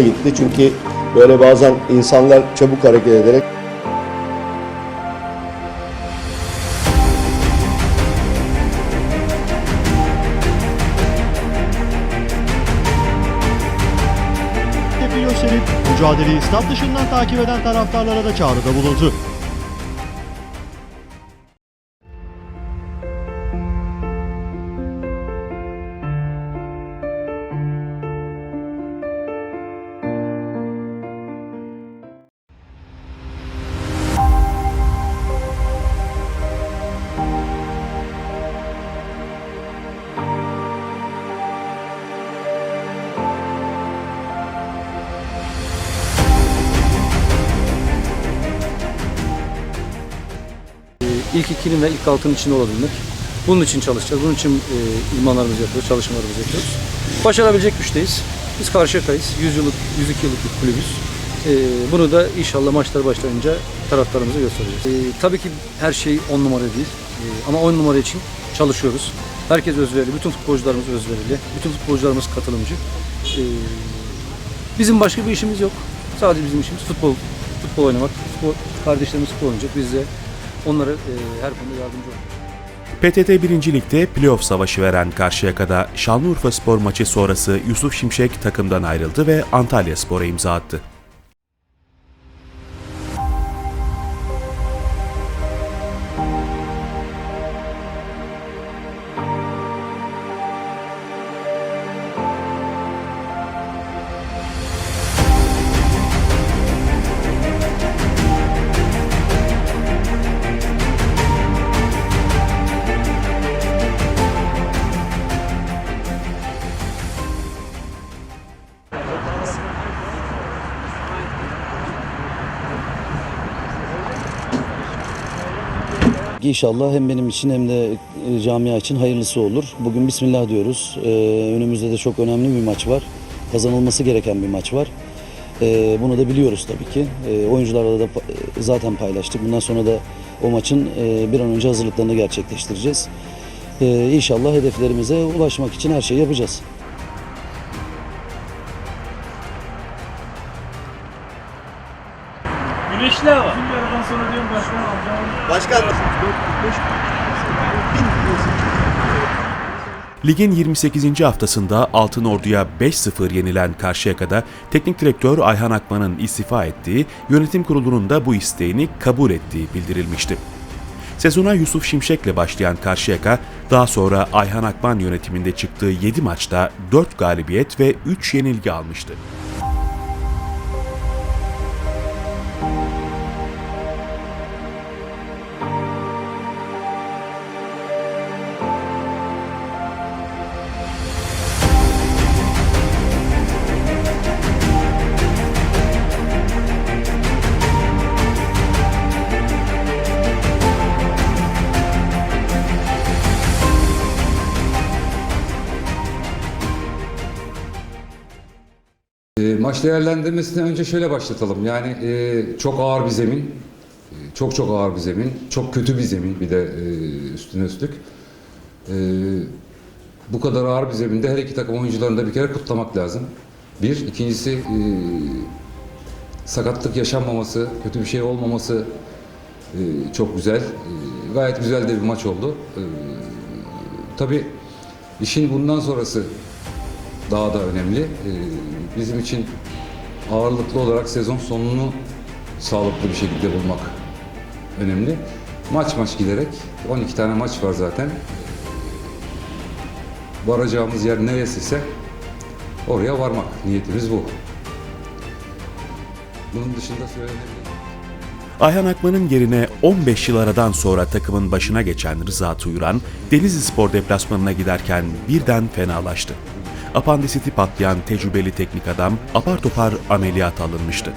gitti çünkü böyle bazen insanlar çabuk hareket ederek mücadeleyi stat dışından takip eden taraftarlara da çağrıda bulundu. İlk ikinin ve ilk altının içinde olabilmek. Bunun için çalışacağız. Bunun için e, idmanlarımızı yapıyoruz, çalışmalarımızı yapıyoruz. Başarabilecek güçteyiz. Biz Karşıyaka'yız. 100 yıllık, 102 yıllık bir kulübüz. E, bunu da inşallah maçlar başlayınca taraftarımıza göstereceğiz. E, tabii ki her şey on numara değil. E, ama on numara için çalışıyoruz. Herkes özverili, bütün futbolcularımız özverili, bütün futbolcularımız katılımcı. E, bizim başka bir işimiz yok. Sadece bizim işimiz futbol, futbol oynamak. Futbol, kardeşlerimiz futbol oynayacak. Biz de onlara e, her konuda yardımcı olacağız. PTT 1. Lig'de playoff savaşı veren Karşıyaka'da Şanlıurfa Spor maçı sonrası Yusuf Şimşek takımdan ayrıldı ve Antalya Spor'a imza attı. İnşallah hem benim için hem de e, camia için hayırlısı olur. Bugün Bismillah diyoruz. Ee, önümüzde de çok önemli bir maç var. Kazanılması gereken bir maç var. Ee, bunu da biliyoruz tabii ki. Oyuncularla da e, zaten paylaştık. Bundan sonra da o maçın e, bir an önce hazırlıklarını gerçekleştireceğiz. İnşallah hedeflerimize ulaşmak için her şeyi yapacağız. Güneşli hava. Sonra diyorum başkan alacağım. Ligin 28. haftasında Altın Ordu'ya 5-0 yenilen Karşıyaka'da teknik direktör Ayhan Akman'ın istifa ettiği, yönetim kurulunun da bu isteğini kabul ettiği bildirilmişti. Sezona Yusuf Şimşek'le başlayan Karşıyaka, daha sonra Ayhan Akman yönetiminde çıktığı 7 maçta 4 galibiyet ve 3 yenilgi almıştı. Maç değerlendirmesine önce şöyle başlatalım. Yani e, çok ağır bir zemin. E, çok çok ağır bir zemin. Çok kötü bir zemin bir de e, üstüne üstlük. E, bu kadar ağır bir zeminde her iki takım oyuncularını da bir kere kutlamak lazım. Bir. ikincisi sakatlık yaşanmaması, kötü bir şey olmaması çok güzel. Gayet güzel de bir maç oldu. E, tabii işin bundan sonrası daha da önemli. Ee, Bizim için ağırlıklı olarak sezon sonunu sağlıklı bir şekilde bulmak önemli. Maç maç giderek 12 tane maç var zaten. Varacağımız yer neresiyse oraya varmak. Niyetimiz bu. Bunun dışında söylenebilir. Ayhan Akman'ın yerine 15 yıl aradan sonra takımın başına geçen Rıza Tuyuran, Denizli Spor deplasmanına giderken birden fenalaştı. Apandisiti patlayan tecrübeli teknik adam apar topar ameliyat alınmıştı.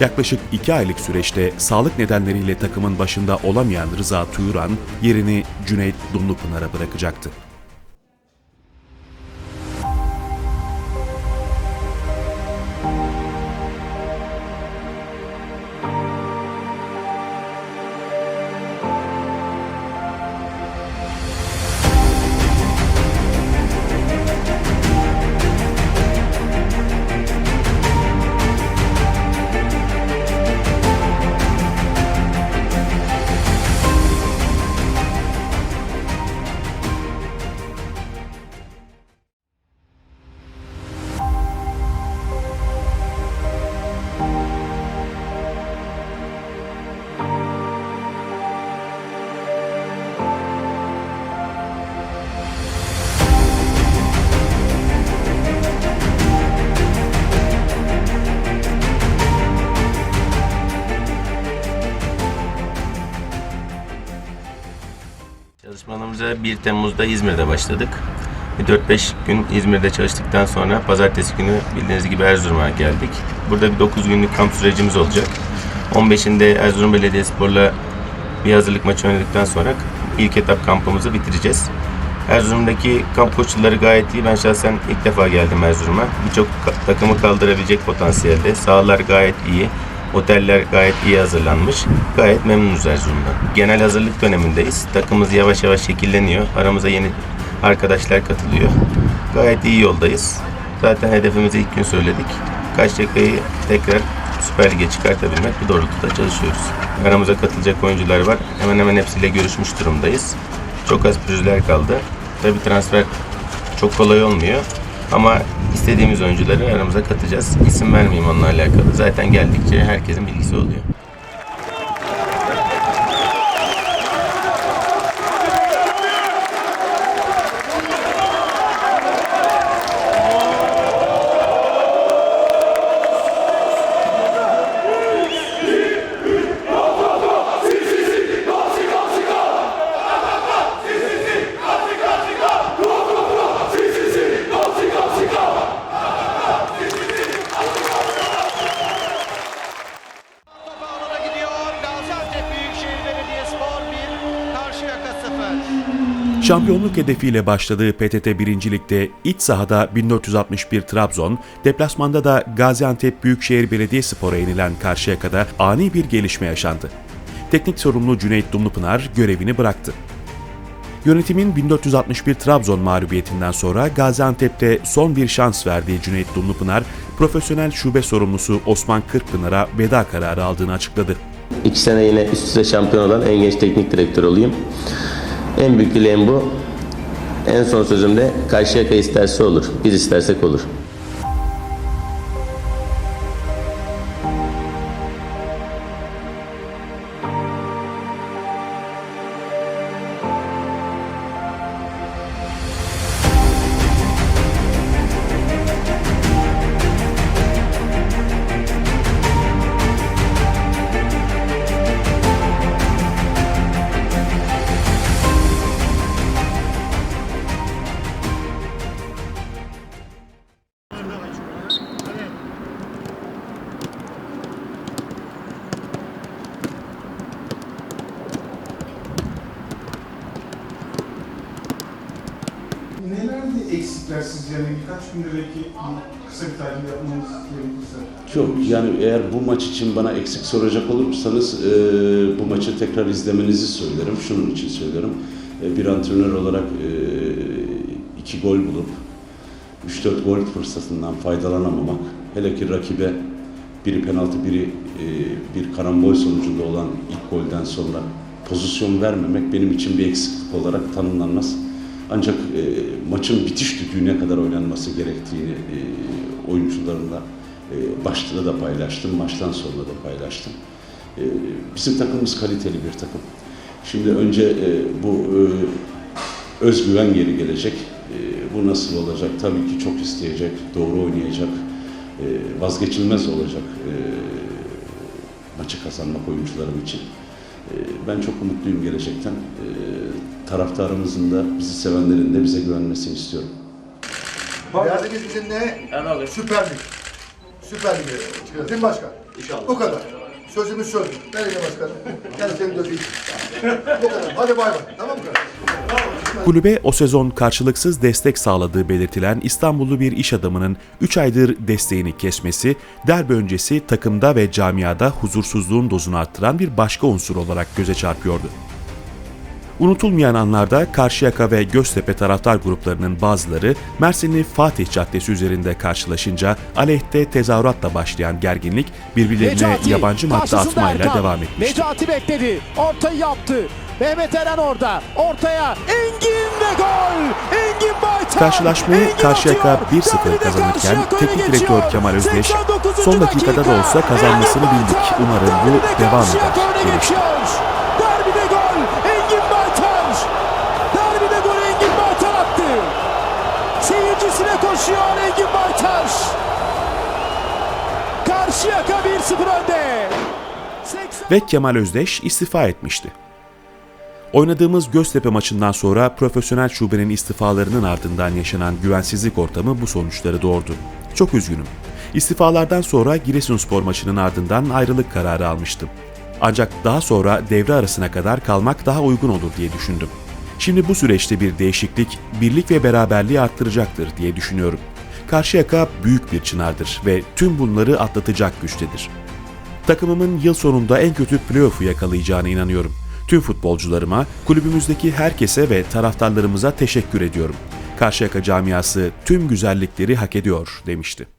Yaklaşık 2 aylık süreçte sağlık nedenleriyle takımın başında olamayan Rıza Tuyuran yerini Cüneyt Dumlupınar'a bırakacaktı. Da 1 Temmuz'da İzmir'de başladık. Bir 4-5 gün İzmir'de çalıştıktan sonra pazartesi günü bildiğiniz gibi Erzurum'a geldik. Burada bir 9 günlük kamp sürecimiz olacak. 15'inde Erzurum Belediyespor'la bir hazırlık maçı oynadıktan sonra ilk etap kampımızı bitireceğiz. Erzurum'daki kamp koşulları gayet iyi. Ben şahsen ilk defa geldim Erzurum'a. Birçok takımı kaldırabilecek potansiyelde. Sahalar gayet iyi. Oteller gayet iyi hazırlanmış. Gayet memnunuz Erzurum'dan. Genel hazırlık dönemindeyiz. Takımımız yavaş yavaş şekilleniyor. Aramıza yeni arkadaşlar katılıyor. Gayet iyi yoldayız. Zaten hedefimizi ilk gün söyledik. Karşıyaka'yı tekrar Süper Lig'e çıkartabilmek bu doğrultuda çalışıyoruz. Aramıza katılacak oyuncular var. Hemen hemen hepsiyle görüşmüş durumdayız. Çok az pürüzler kaldı. Tabi transfer çok kolay olmuyor. Ama istediğimiz oyuncuları aramıza katacağız. İsim vermeyeyim onunla alakalı. Zaten geldikçe herkesin bilgisi oluyor. Şampiyonluk hedefiyle başladığı PTT 1. Lig'de iç sahada 1461 Trabzon, deplasmanda da Gaziantep Büyükşehir Belediyespor'a yenilen Karşıyaka'da ani bir gelişme yaşandı. Teknik sorumlu Cüneyt Dumlupınar görevini bıraktı. Yönetimin 1461 Trabzon mağlubiyetinden sonra Gaziantep'te son bir şans verdiği Cüneyt Dumlupınar, profesyonel şube sorumlusu Osman Kırkpınar'a veda kararı aldığını açıkladı. İki sene yine üst üste şampiyon olan en genç teknik direktör olayım. En büyük dileğim bu. En son sözümde Karşıyaka isterse olur, biz istersek olur. Nelerdi eksikler sizce? Yani birkaç günde belki kısa bir tahlil yapmanız gerekirse. Çok yani eğer bu maç için bana eksik soracak olursanız e, bu maçı tekrar izlemenizi söylerim. Şunun için söylerim. E, bir antrenör olarak e, iki gol bulup 3-4 gol fırsatından faydalanamamak, hele ki rakibe biri penaltı biri e, bir karambol sonucunda olan ilk golden sonra pozisyon vermemek benim için bir eksiklik olarak tanımlanmaz. Ancak e, maçın bitiş düdüğüne kadar oynanması gerektiğini e, oyuncularımla e, başta da paylaştım, maçtan sonra da paylaştım. E, bizim takımımız kaliteli bir takım. Şimdi önce e, bu e, özgüven geri gelecek. E, bu nasıl olacak? Tabii ki çok isteyecek, doğru oynayacak, e, vazgeçilmez olacak e, maçı kazanmak oyuncularım için. E, ben çok umutluyum gelecekten. E, taraftarımızın da, bizi sevenlerin de bize güvenmesini istiyorum. Derdimiz bizim ne? Süper Lig. Süper Lig'e çıkacağız değil mi başkan? İnşallah. Bu kadar. Sözümüz söz. Belediye başkanı. Gel seni döveyim. Bu kadar. Hadi bay bay. Tamam mı? Kulübe o sezon karşılıksız destek sağladığı belirtilen İstanbullu bir iş adamının 3 aydır desteğini kesmesi, derbi öncesi takımda ve camiada huzursuzluğun dozunu arttıran bir başka unsur olarak göze çarpıyordu. Unutulmayan anlarda Karşıyaka ve Göztepe taraftar gruplarının bazıları Mersinli Fatih Caddesi üzerinde karşılaşınca aleyhte tezahüratla başlayan gerginlik birbirlerine yabancı madde atmayla devam etmişti. Necati bekledi. Ortayı yaptı. Mehmet Eren orada. Ortaya Engin ve gol. Engin Baytar. Karşılaşmayı Karşıyaka atıyor. 1-0 Derbide kazanırken teknik direktör Kemal Özdeş 89. son dakikada da olsa kazanmasını bildik. Umarım bu devam eder demişti. Derbide gol. Engin Baytar. Derbide gol Engin Baytar attı. Seyircisine koşuyor Engin Baytar. Karşıyaka 1-0 önde. 80 Ve Kemal Özdeş istifa etmişti. Oynadığımız Göztepe maçından sonra profesyonel şubenin istifalarının ardından yaşanan güvensizlik ortamı bu sonuçları doğurdu. Çok üzgünüm. İstifalardan sonra Giresunspor maçının ardından ayrılık kararı almıştım. Ancak daha sonra devre arasına kadar kalmak daha uygun olur diye düşündüm. Şimdi bu süreçte bir değişiklik birlik ve beraberliği arttıracaktır diye düşünüyorum. Karşıyaka büyük bir çınardır ve tüm bunları atlatacak güçtedir. Takımımın yıl sonunda en kötü playoff'u yakalayacağına inanıyorum. Tüm futbolcularıma, kulübümüzdeki herkese ve taraftarlarımıza teşekkür ediyorum. Karşıyaka camiası tüm güzellikleri hak ediyor demişti.